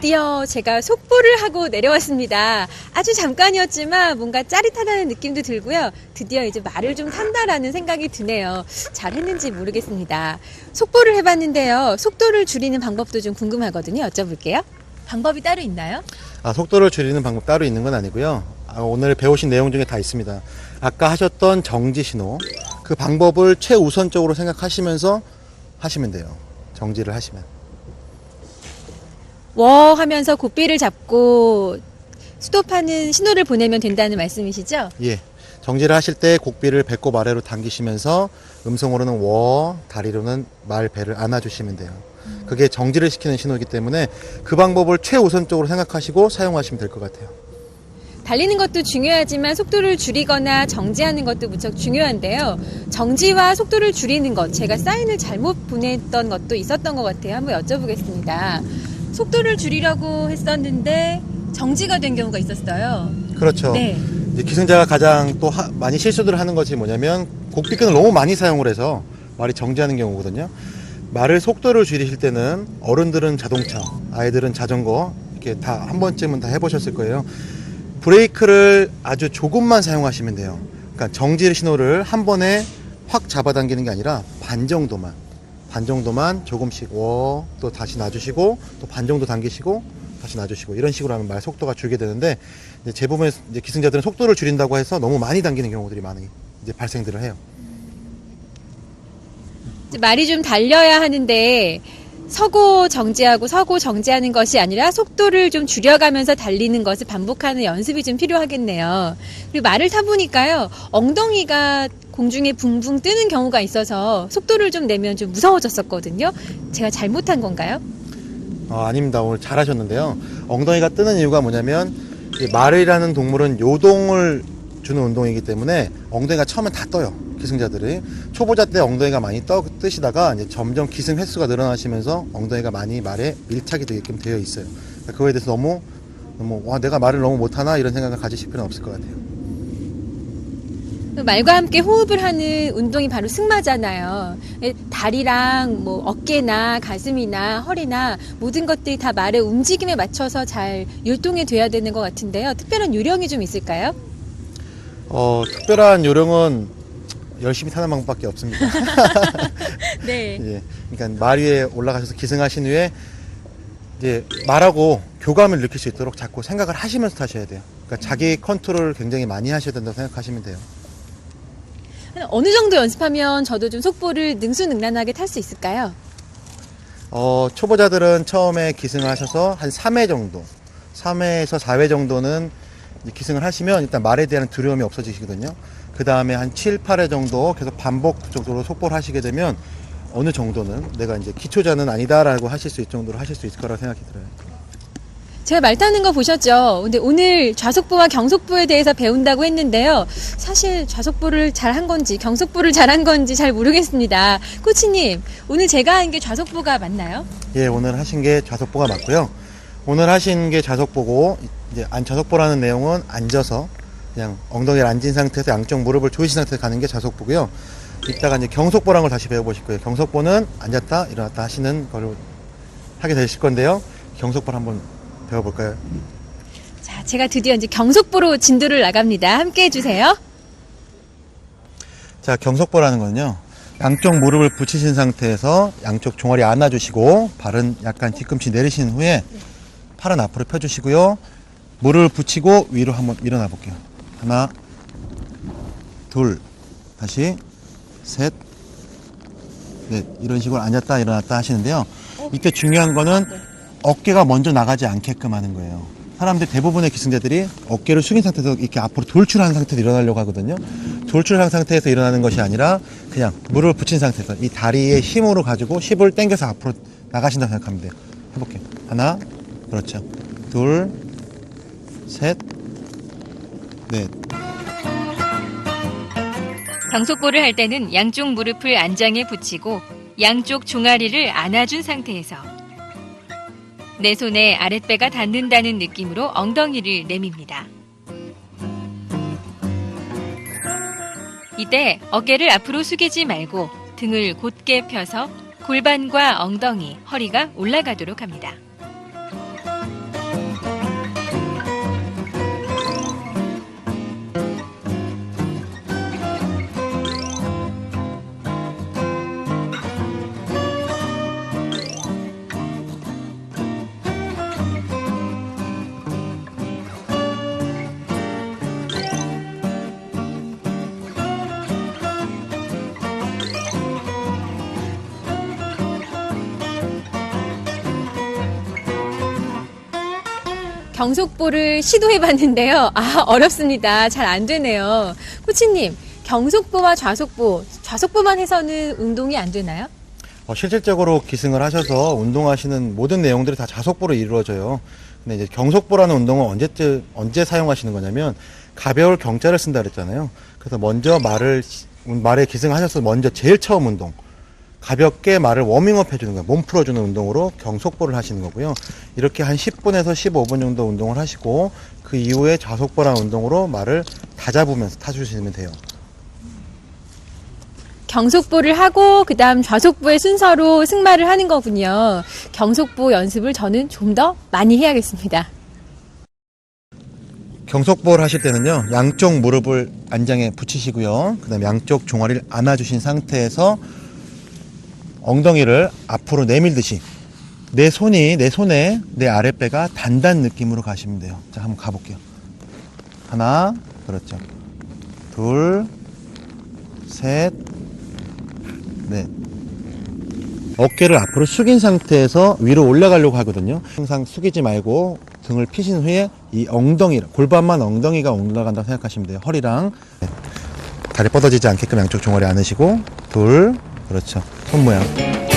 드디어 제가 속보를 하고 내려왔습니다. 아주 잠깐이었지만 뭔가 짜릿하다는 느낌도 들고요. 드디어 이제 말을 좀 탄다라는 생각이 드네요. 잘 했는지 모르겠습니다. 속보를 해봤는데요. 속도를 줄이는 방법도 좀 궁금하거든요. 여쭤볼게요. 방법이 따로 있나요? 아, 속도를 줄이는 방법 따로 있는 건 아니고요. 아, 오늘 배우신 내용 중에 다 있습니다. 아까 하셨던 정지 신호, 그 방법을 최우선적으로 생각하시면서 하시면 돼요. 정지를 하시면. 워 하면서 고삐를 잡고 스톱하는 신호를 보내면 된다는 말씀이시죠? 예. 정지를 하실 때 곡비를 배꼽 아래로 당기시면서 음성으로는 워, 다리로는 말, 배를 안아주시면 돼요. 그게 정지를 시키는 신호이기 때문에 그 방법을 최우선적으로 생각하시고 사용하시면 될 것 같아요. 달리는 것도 중요하지만 속도를 줄이거나 정지하는 것도 무척 중요한데요. 정지와 속도를 줄이는 것, 제가 사인을 잘못 보냈던 것도 있었던 것 같아요. 한번 여쭤보겠습니다. 속도를 줄이려고 했었는데 정지가 된 경우가 있었어요. 그렇죠. 네. 이제 기승자가 가장 또 하- 많이 실수를 하는 것이 뭐냐면 곡비끈을 너무 많이 사용을 해서 말이 정지하는 경우거든요. 말을 속도를 줄이실 때는 어른들은 자동차, 아이들은 자전거 이렇게 다 한 번쯤은 다 해보셨을 거예요. 브레이크를 아주 조금만 사용하시면 돼요. 그러니까 정지 신호를 한 번에 확 잡아당기는 게 아니라 반 정도만, 반 정도만 조금씩 워, 또 다시 놔주시고 또 반 정도 당기시고 다시 놔주시고 이런 식으로 하면 말 속도가 줄게 되는데 이제 대부분 이제 기승자들은 속도를 줄인다고 해서 너무 많이 당기는 경우들이 많이 이제 발생들을 해요. 말이 좀 달려야 하는데 서고 정지하고 서고 정지하는 것이 아니라 속도를 좀 줄여가면서 달리는 것을 반복하는 연습이 좀 필요하겠네요. 그리고 말을 타보니까요, 엉덩이가 공중에 붕붕 뜨는 경우가 있어서 속도를 좀 내면 좀 무서워졌었거든요. 제가 잘못한 건가요? 어, 아닙니다. 오늘 잘하셨는데요. 엉덩이가 뜨는 이유가 뭐냐면 이 말이라는 동물은 요동을 주는 운동이기 때문에 엉덩이가 처음엔 다 떠요. 기승자들이 초보자 때 엉덩이가 많이 떠 뜨시다가 이제 점점 기승 횟수가 늘어나시면서 엉덩이가 많이 말에 밀착이 되게끔 되어 있어요. 그러니까 그거에 대해서 너무 너무 와 내가 말을 너무 못하나 이런 생각을 가지실 필요는 없을 것 같아요. 말과 함께 호흡을 하는 운동이 바로 승마잖아요. 예, 다리랑 뭐 어깨나 가슴이나 허리나 모든 것들이 다 말의 움직임에 맞춰서 잘 율동이 돼야 되는 것 같은데요. 특별한 요령이 좀 있을까요? 어, 특별한 요령은 열심히 타는 방법밖에 없습니다. 네. 예, 그러니까 말 위에 올라가셔서 기승하신 후에 이제 말하고 교감을 느낄 수 있도록 자꾸 생각을 하시면서 타셔야 돼요. 그러니까 자기 컨트롤을 굉장히 많이 하셔야 된다고 생각하시면 돼요. 어느 정도 연습하면 저도 좀 속보를 능수능란하게 탈 수 있을까요? 어, 초보자들은 처음에 기승을 하셔서 한 3회 정도, 3회에서 4회 정도는 기승을 하시면 일단 말에 대한 두려움이 없어지시거든요. 그 다음에 한 7, 8회 정도 계속 반복 정도로 속보를 하시게 되면 어느 정도는 내가 이제 기초자는 아니다라고 하실 수 있을 정도로 하실 수 있을 거라고 생각이 들어요. 제가 말 타는 거 보셨죠? 근데 오늘 좌속부와 경속부에 대해서 배운다고 했는데요. 사실 좌속부를 잘 한 건지 경속부를 잘 한 건지 잘 모르겠습니다. 코치님, 오늘 제가 한 게 좌속부가 맞나요? 예, 오늘 하신 게 좌석보가 맞고요. 오늘 하신 게 좌석보고 이제 안 좌석보라는 내용은 앉아서 그냥 엉덩이를 앉은 상태에서 양쪽 무릎을 조이신 상태에서 가는 게 좌석보고요. 이따가 이제 경속보라는 걸 다시 배워보실 거예요. 경속보는 앉았다 일어났다 하시는 걸 하게 되실 건데요. 경속보를 한번 배워볼까요? 자, 제가 드디어 이제 경속부로 진도를 나갑니다. 함께 해주세요. 자, 경속보라는 거는요. 양쪽 무릎을 붙이신 상태에서 양쪽 종아리 안아주시고 발은 약간 뒤꿈치 내리신 후에 팔은 앞으로 펴주시고요. 무릎을 붙이고 위로 한번 일어나 볼게요. 하나, 둘, 다시 셋, 넷 이런 식으로 앉았다 일어났다 하시는데요. 이때 중요한 거는 어깨가 먼저 나가지 않게끔 하는 거예요. 사람들 대부분의 기승자들이 어깨를 숙인 상태에서 이렇게 앞으로 돌출한 상태에서 일어나려고 하거든요. 돌출한 상태에서 일어나는 것이 아니라 그냥 무릎을 붙인 상태에서 이 다리의 힘으로 가지고 힙을 당겨서 앞으로 나가신다고 생각하면 돼요. 해볼게요. 하나, 그렇죠. 둘, 셋, 넷. 경속보를 할 때는 양쪽 무릎을 안장에 붙이고 양쪽 종아리를 안아준 상태에서 내 손에 아랫배가 닿는다는 느낌으로 엉덩이를 내밉니다. 이때 어깨를 앞으로 숙이지 말고 등을 곧게 펴서 골반과 엉덩이, 허리가 올라가도록 합니다. 경속보를 시도해봤는데요. 아, 어렵습니다. 잘 안 되네요. 코치님, 경속보와 좌속보, 좌속보만 해서는 운동이 안 되나요? 어, 실질적으로 기승을 하셔서 운동하시는 모든 내용들이 다 자속보로 이루어져요. 근데 이제 경속보라는 운동은 언제쯤, 언제 사용하시는 거냐면 가벼울 경자를 쓴다 그랬잖아요. 그래서 먼저 말을, 시- 말에 기승하셔서 먼저 제일 처음 운동. 가볍게 말을 워밍업 해주는 거예요. 몸 풀어주는 운동으로 경속보를 하시는 거고요. 이렇게 한 10분에서 15분 정도 운동을 하시고 그 이후에 좌속보라는 운동으로 말을 다 잡으면서 타주시면 돼요. 경속보를 하고 그다음 좌속보의 순서로 승마를 하는 거군요. 경속보 연습을 저는 좀 더 많이 해야겠습니다. 경속보를 하실 때는요, 양쪽 무릎을 안장에 붙이시고요. 그 다음에 양쪽 종아리를 안아주신 상태에서 엉덩이를 앞으로 내밀듯이 내 손이, 내 손에 내 아랫배가 단단 느낌으로 가시면 돼요. 자, 한번 가볼게요. 하나, 그렇죠. 둘, 셋, 넷. 어깨를 앞으로 숙인 상태에서 위로 올라가려고 하거든요. 항상 숙이지 말고 등을 피신 후에 이 엉덩이, 골반만 엉덩이가 올라간다고 생각하시면 돼요. 허리랑. 네. 다리 뻗어지지 않게끔 양쪽 종아리 안으시고, 둘, 그렇죠. 손 모양.